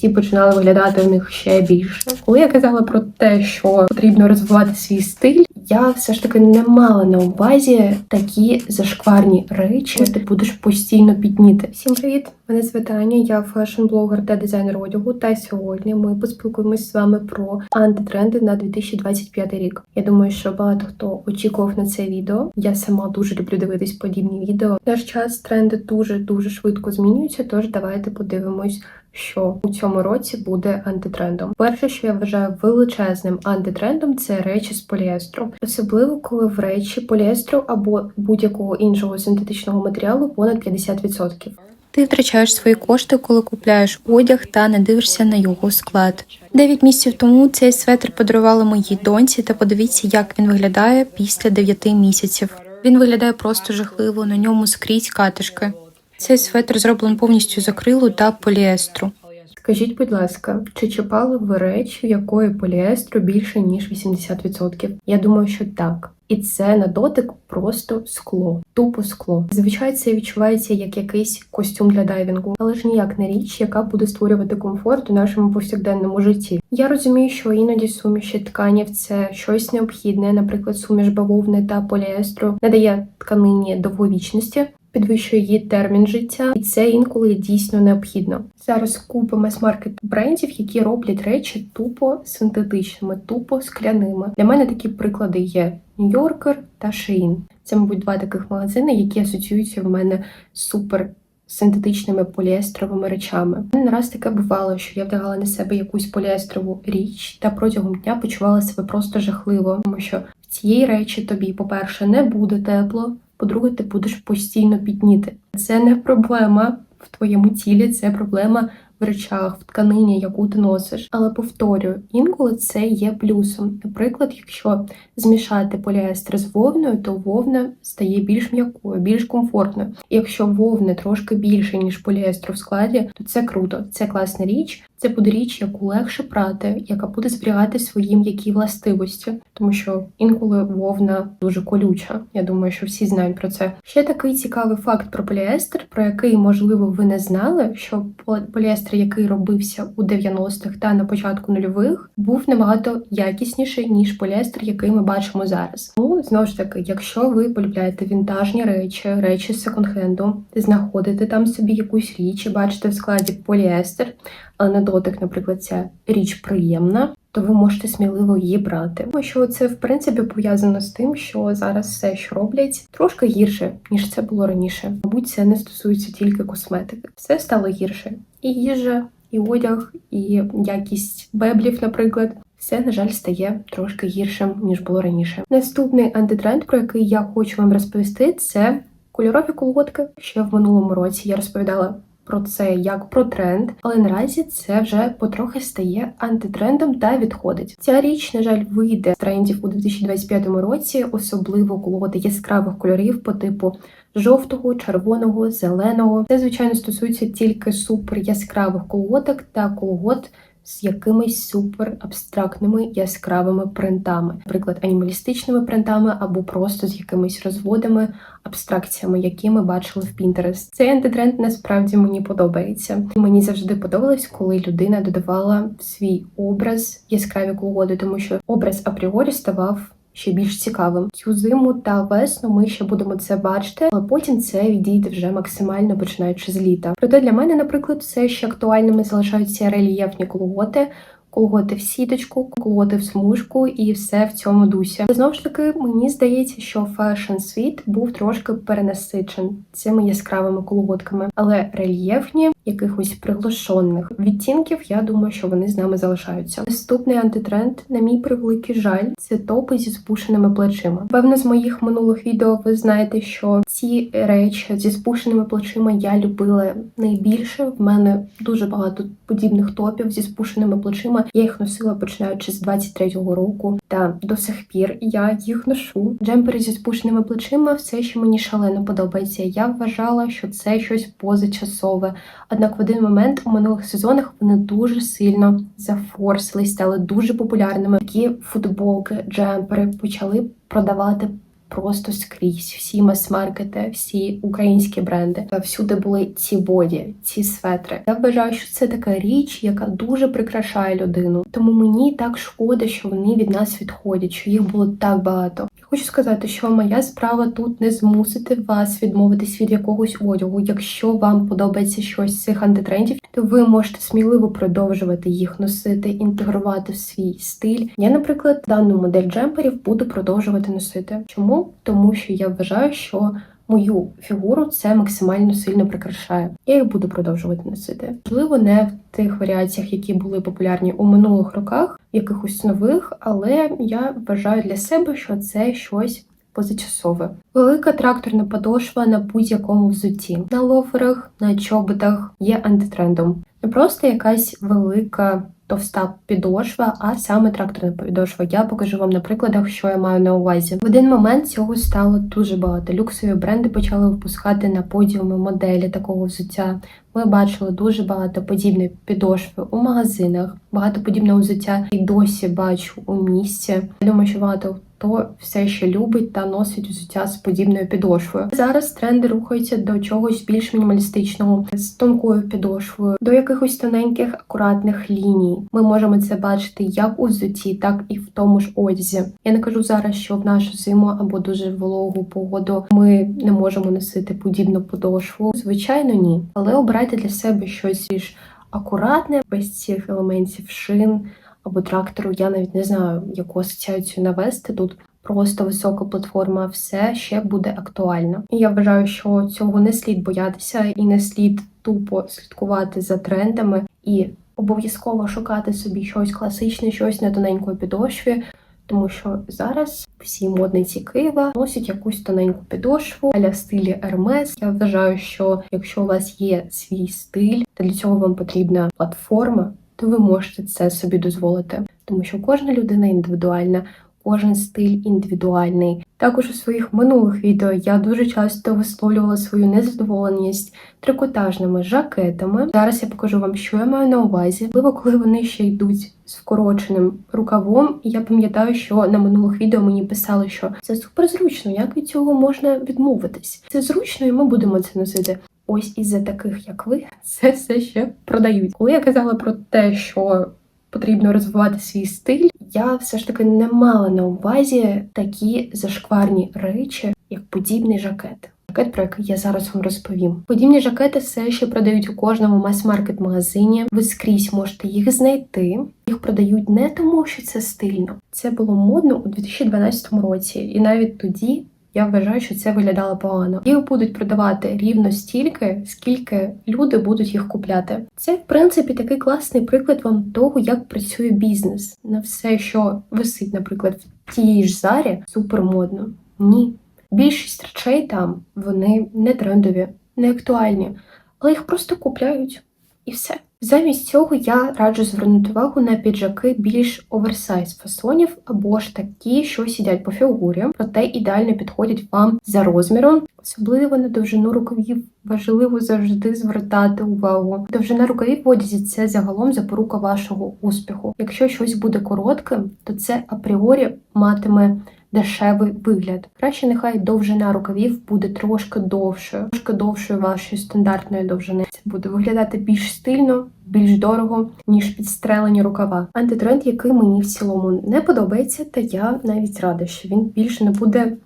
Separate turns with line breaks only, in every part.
ті починали виглядати в них ще більше. Коли я казала про те, що потрібно розвивати свій стиль, я все ж таки не мала на увазі такі зашкварні речі, ти будеш постійно підніти. Всім привіт! Мене звати Таня, я фешн-блогер та дизайнер одягу. Та сьогодні ми поспілкуємось з вами про антитренди на 2025 рік. Я думаю, що багато хто очікував на це відео. Я сама дуже люблю дивитись подібні відео. Наш час тренди дуже дуже швидко змінюються. Тож давайте подивимось що у цьому році буде антитрендом. Перше, що я вважаю величезним антитрендом, це речі з поліестру, особливо коли в речі поліестру або будь-якого іншого синтетичного матеріалу понад 50%.
Ти втрачаєш свої кошти, коли купляєш одяг та не дивишся на його склад. Дев'ять місяців тому цей светр подарували моїй доньці, та подивіться, як він виглядає після дев'яти місяців. Він виглядає просто жахливо, на ньому скрізь катишки. Цей светр зроблений повністю з акрилу та поліестру.
Скажіть, будь ласка, чи чіпали ви речі, в якої поліестру більше ніж 80%? Я думаю, що так. І це на дотик просто скло, тупо скло. Зазвичай це відчувається як якийсь костюм для дайвінгу, але ж ніяк не річ, яка буде створювати комфорт у нашому повсякденному житті. Я розумію, що іноді суміші тканів це щось необхідне, наприклад, суміш бавовни та поліестру надає тканині довговічності. Підвищує її термін життя, і це інколи дійсно необхідно. Зараз купа мас-маркет брендів, які роблять речі тупо синтетичними, тупо скляними. Для мене такі приклади є Нью-Йоркер та Shein. Це, мабуть, два таких магазини, які асоціюються в мене з супер синтетичними поліестровими речами. Не раз таке бувало, що я вдягала на себе якусь поліестрову річ та протягом дня почувала себе просто жахливо, тому що в цієї речі тобі, по-перше, не буде тепло. По-друге, ти будеш постійно підніти. Це не проблема в твоєму тілі, це проблема в речах, в тканині, яку ти носиш. Але повторюю, інколи це є плюсом. Наприклад, якщо змішати поліестер з вовною, то вовна стає більш м'якою, більш комфортною. І якщо вовни трошки більше, ніж поліестру в складі, то це круто, це класна річ. Це буде річ, яку легше прати, яка буде зберігати свої м'які властивості, тому що інколи вовна дуже колюча. Я думаю, що всі знають про це. Ще такий цікавий факт про поліестер, про який, можливо, ви не знали, що поліестер, який робився у 90-х та на початку нульових, був набагато якісніший ніж поліестер, який ми бачимо зараз. Ну знову ж таки, якщо ви полюбляєте вінтажні речі, речі з секонд-хенду, знаходите там собі якусь річ і бачите в складі поліестер але на дотик, наприклад, ця річ приємна, то ви можете сміливо її брати. Тому що це в принципі пов'язано з тим, що зараз все, що роблять, трошки гірше ніж це було раніше. Мабуть, це не стосується тільки косметики. Все стало гірше. І їжа, і одяг, і якість беблів, наприклад. Все, на жаль, стає трошки гіршим ніж було раніше. Наступний антитренд, про який я хочу вам розповісти, це кольорові колготки. Ще в минулому році я розповідала про це як про тренд, але наразі це вже потрохи стає антитрендом та відходить. Ця річ, на жаль, вийде з трендів у 2025 році, особливо колоди яскравих кольорів по типу. Жовтого, червоного, зеленого. Це, звичайно, стосується тільки супер яскравих колготок та колгот з якимись супер абстрактними яскравими принтами, наприклад, анімалістичними принтами або просто з якимись розводами, абстракціями, які ми бачили в Pinterest. Цей антитренд насправді мені подобається. Мені завжди подобалось, коли людина додавала в свій образ яскраві колоди, тому що образ апріорі ставав ще більш цікавим. Цю зиму та весну ми ще будемо це бачити, але потім це відійде вже максимально починаючи з літа. Проте для мене, наприклад, все ще актуальними залишаються рельєфні колготи. Колготи в сіточку, колготи в смужку і все в цьому дусі. Знову ж таки, мені здається, що фешн світ був трошки перенасичен цими яскравими колготками, але рельєфні якихось приглушених відтінків, я думаю, що вони з нами залишаються. Наступний антитренд, на мій превеликий жаль, це топи зі спушеними плечима. Певно, з моїх минулих відео ви знаєте, що ці речі зі спушеними плечима я любила найбільше. В мене дуже багато подібних топів зі спушеними плечима. Я їх носила починаючи з 23-го року, та до сих пір я їх ношу. Джемпери зі спушеними плечима все ще мені шалено подобається. Я вважала, що це щось позачасове. Однак в один момент у минулих сезонах вони дуже сильно зафорсились, стали дуже популярними. Такі футболки, джемпери почали продавати просто скрізь. Всі мас-маркети, всі українські бренди. Всюди були ці боді, ці светри. Я вважаю, що це така річ, яка дуже прикрашає людину. Тому мені так шкода, що вони від нас відходять, що їх було так багато. Хочу сказати, що моя справа тут не змусити вас відмовитись від якогось одягу. Якщо вам подобається щось з цих антитрендів, то ви можете сміливо продовжувати їх носити, інтегрувати в свій стиль. Я, наприклад, дану модель джемперів буду продовжувати носити. Чому? Тому що я вважаю, що мою фігуру це максимально сильно прикрашає. Я їх буду продовжувати носити. Можливо, не в тих варіаціях, які були популярні у минулих роках, якихось нових, але я вважаю для себе, що це щось. Позачасове. Велика тракторна подошва на будь-якому взутті. На лоферах, на чоботах є антитрендом. Не просто якась велика товста підошва, а саме тракторна підошва. Я покажу вам на прикладах, що я маю на увазі. В один момент цього стало дуже багато. Люксові бренди почали випускати на подіуми моделі такого взуття. Ми бачили дуже багато подібної підошви у магазинах, багато подібного взуття і досі бачу у місті. Я думаю, що багато хто все ще любить та носить взуття з подібною підошвою. Зараз тренди рухаються до чогось більш мінімалістичного з тонкою підошвою, до якихось тоненьких акуратних ліній. Ми можемо це бачити як у взутті, так і в тому ж одязі. Я не кажу зараз, що в нашу зиму або дуже вологу погоду ми не можемо носити подібну подошву. Звичайно, ні, але обирайте для себе щось більш акуратне, без цих елементів шин або трактору. Я навіть не знаю, яку асоціацію навести тут. Просто висока платформа, все ще буде актуально. І я вважаю, що цього не слід боятися і не слід тупо слідкувати за трендами і обов'язково шукати собі щось класичне, щось на тоненької підошві. Тому що зараз всі модниці Києва носять якусь тоненьку підошву аля стилі Hermes. Я вважаю, що якщо у вас є свій стиль, та для цього вам потрібна платформа, то ви можете це собі дозволити, тому що кожна людина індивідуальна, кожен стиль індивідуальний. Також у своїх минулих відео я дуже часто висловлювала свою незадоволеність трикотажними жакетами. Зараз я покажу вам, що я маю на увазі. Можливо, коли вони ще йдуть з вкороченим рукавом. І я пам'ятаю, що на минулих відео мені писали, що це супер зручно, як від цього можна відмовитись. Це зручно, і ми будемо це носити. Ось із-за таких, як ви, це все ще продають. Коли я казала про те, що потрібно розвивати свій стиль, я все ж таки не мала на увазі такі зашкварні речі, як подібний жакет. Жакет, про який я зараз вам розповім. Подібні жакети все ще продають у кожному мас-маркет магазині. Ви скрізь можете їх знайти. Їх продають не тому, що це стильно. Це було модно у 2012 році, і навіть тоді. Я вважаю, що це виглядало погано. Їх будуть продавати рівно стільки, скільки люди будуть їх купляти. Це, в принципі, такий класний приклад вам того, як працює бізнес. На все, що висить, наприклад, в тієї ж зарі, супер модно. Ні. Більшість речей там вони не трендові, не актуальні, але їх просто купляють і все. Замість цього я раджу звернути увагу на піджаки більш оверсайз фасонів або ж такі, що сидять по фігурі, проте ідеально підходять вам за розміром, особливо на довжину рукавів. Важливо завжди звертати увагу. Довжина рукавів в одязі це загалом запорука вашого успіху. Якщо щось буде коротким, то це апріорі матиме дешевий вигляд. Краще нехай довжина рукавів буде трошки довшою, трошки довшою вашої стандартної довжини. Це буде виглядати більш стильно, більш дорого, ніж підстрелені рукава. Антитренд, який мені в цілому не подобається, та я навіть рада, що він більше не буде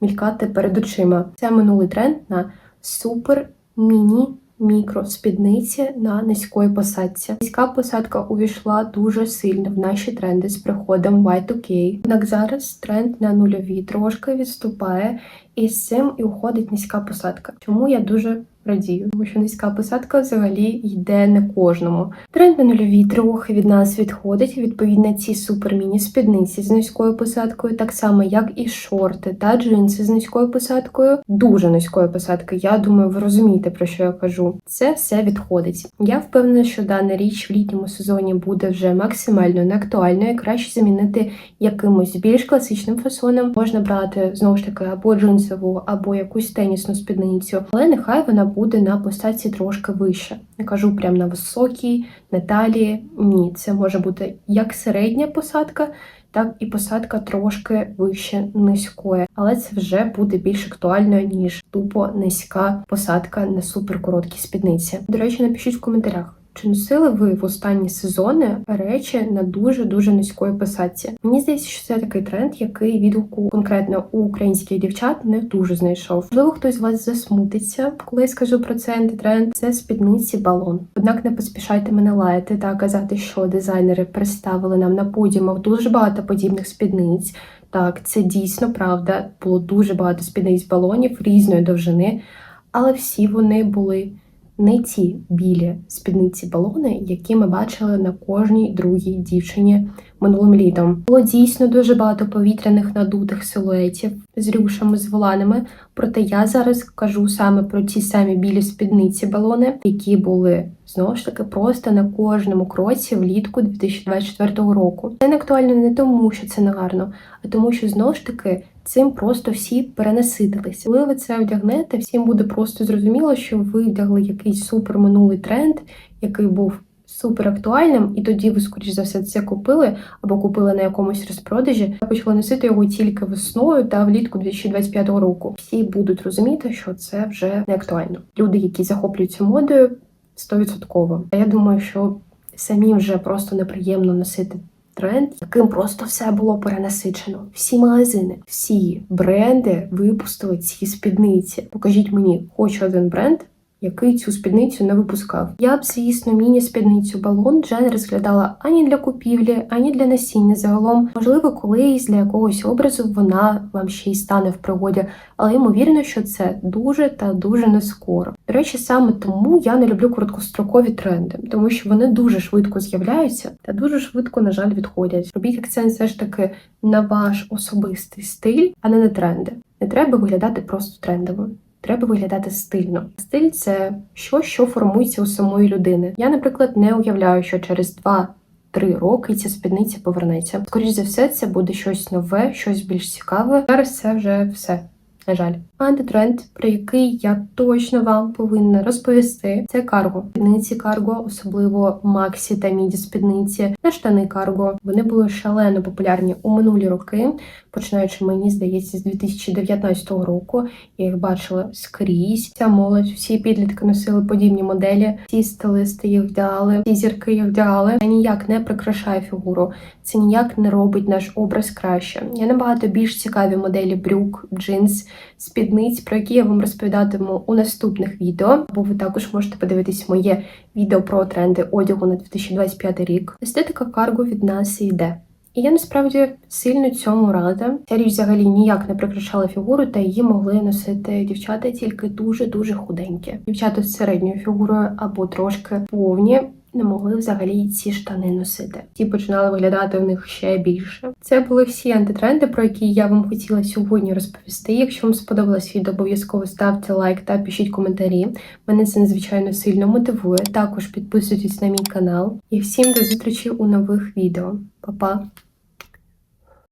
мількати перед очима. Це минулий тренд на супер міні. Мікро спідниці на низької посадці. Низька посадка увійшла дуже сильно в наші тренди з приходом Y2K. Однак зараз тренд на нульові трошки відступає, і з цим і уходить низька посадка. Чому я дуже радію, тому що низька посадка взагалі йде не кожному. Тренд на нульові трохи від нас відходить. Відповідно, ці суперміні спідниці з низькою посадкою, так само як і шорти та джинси з низькою посадкою, дуже низькою посадкою. Я думаю, ви розумієте про що я кажу. Це все відходить. Я впевнена, що дана річ в літньому сезоні буде вже максимально неактуальною. Краще замінити якимось більш класичним фасоном. Можна брати знову ж таки або джинсову, або якусь тенісну спідницю, але нехай вона буде на посадці трошки вище. Не кажу прямо на високій, на талії. Ні, це може бути як середня посадка, так і посадка трошки вище низької, але це вже буде більш актуально ніж тупо низька посадка на суперкороткій спідниці. До речі, напишіть в коментарях. Чи носили ви в останні сезони речі на дуже дуже низької посадці? Мені здається, що це такий тренд, який відгуку конкретно у українських дівчат не дуже знайшов. Можливо, хтось з вас засмутиться, коли я скажу про цей антитренд. Це спідниці балон. Однак не поспішайте мене лаяти та казати, що дизайнери представили нам на подіумах дуже багато подібних спідниць. Так, це дійсно правда. Було дуже багато спідниць балонів різної довжини, але всі вони були не ті білі спідниці балони, які ми бачили на кожній другій дівчині минулим літом. Було дійсно дуже багато повітряних надутих силуетів з рюшами, з воланами. Проте я зараз кажу саме про ті самі білі спідниці балони, які були знову ж таки просто на кожному кроці влітку 2024 року. Це не актуально не тому, що це не гарно, а тому, що знову ж таки. Цим просто всі перенаситилися. Коли ви це вдягнете, всім буде просто зрозуміло, що ви вдягли якийсь супер минулий тренд, який був супер актуальним, і тоді ви, скоріш за все, це купили або купили на якомусь розпродажі, та почали носити його тільки весною та влітку 2025 року. Всі будуть розуміти, що це вже не актуально. Люди, які захоплюються модою, 100%. А я думаю, що самі вже просто неприємно носити тренд, яким просто все було перенасичено. Всі магазини, всі бренди випустили ці спідниці. Покажіть мені хоч один бренд. Який цю спідницю не випускав. Я б, звісно, міні-спідницю балон вже не розглядала ані для купівлі, ані для насіння загалом. Можливо, колись для якогось образу вона вам ще й стане в пригоді, але ймовірно, що це дуже та дуже не скоро. До речі, саме тому я не люблю короткострокові тренди, тому що вони дуже швидко з'являються та дуже швидко, на жаль, відходять. Робіть акцент все ж таки на ваш особистий стиль, а не на тренди. Не треба виглядати просто трендовим. Треба виглядати стильно. Стиль це що, що формується у самої людини. Я, наприклад, не уявляю, що через 2-3 роки ця спідниця повернеться. Скоріше за все, це буде щось нове, щось більш цікаве. Зараз це вже все. На жаль, антитренд, про який я точно вам повинна розповісти, це карго. Спідниці карго, особливо Максі та міді спідниці, на штани карго. Вони були шалено популярні у минулі роки, починаючи, мені здається, з 2019 року. Я їх бачила скрізь. Ця молодь, всі підлітки носили подібні моделі, всі стилисти їх вдягали, всі зірки їх вдягали. Це ніяк не прикрашає фігуру, це ніяк не робить наш образ краще. Є набагато більш цікаві моделі брюк, джинс, спідниць, про які я вам розповідатиму у наступних відео. Або ви також можете подивитись моє відео про тренди одягу на 2025 рік. Естетика карго від нас і йде. І я насправді сильно цьому рада. Ця річ взагалі ніяк не прикрашала фігуру, та її могли носити дівчата тільки дуже-дуже худенькі. Дівчата з середньою фігурою або трошки повні. Не могли взагалі ці штани носити. Ті починали виглядати в них ще більше. Це були всі антитренди, про які я вам хотіла сьогодні розповісти. Якщо вам сподобалось відео, обов'язково ставте лайк та пишіть коментарі. Мене це надзвичайно сильно мотивує. Також підписуйтесь на мій канал. І всім до зустрічі у нових відео. Па-па!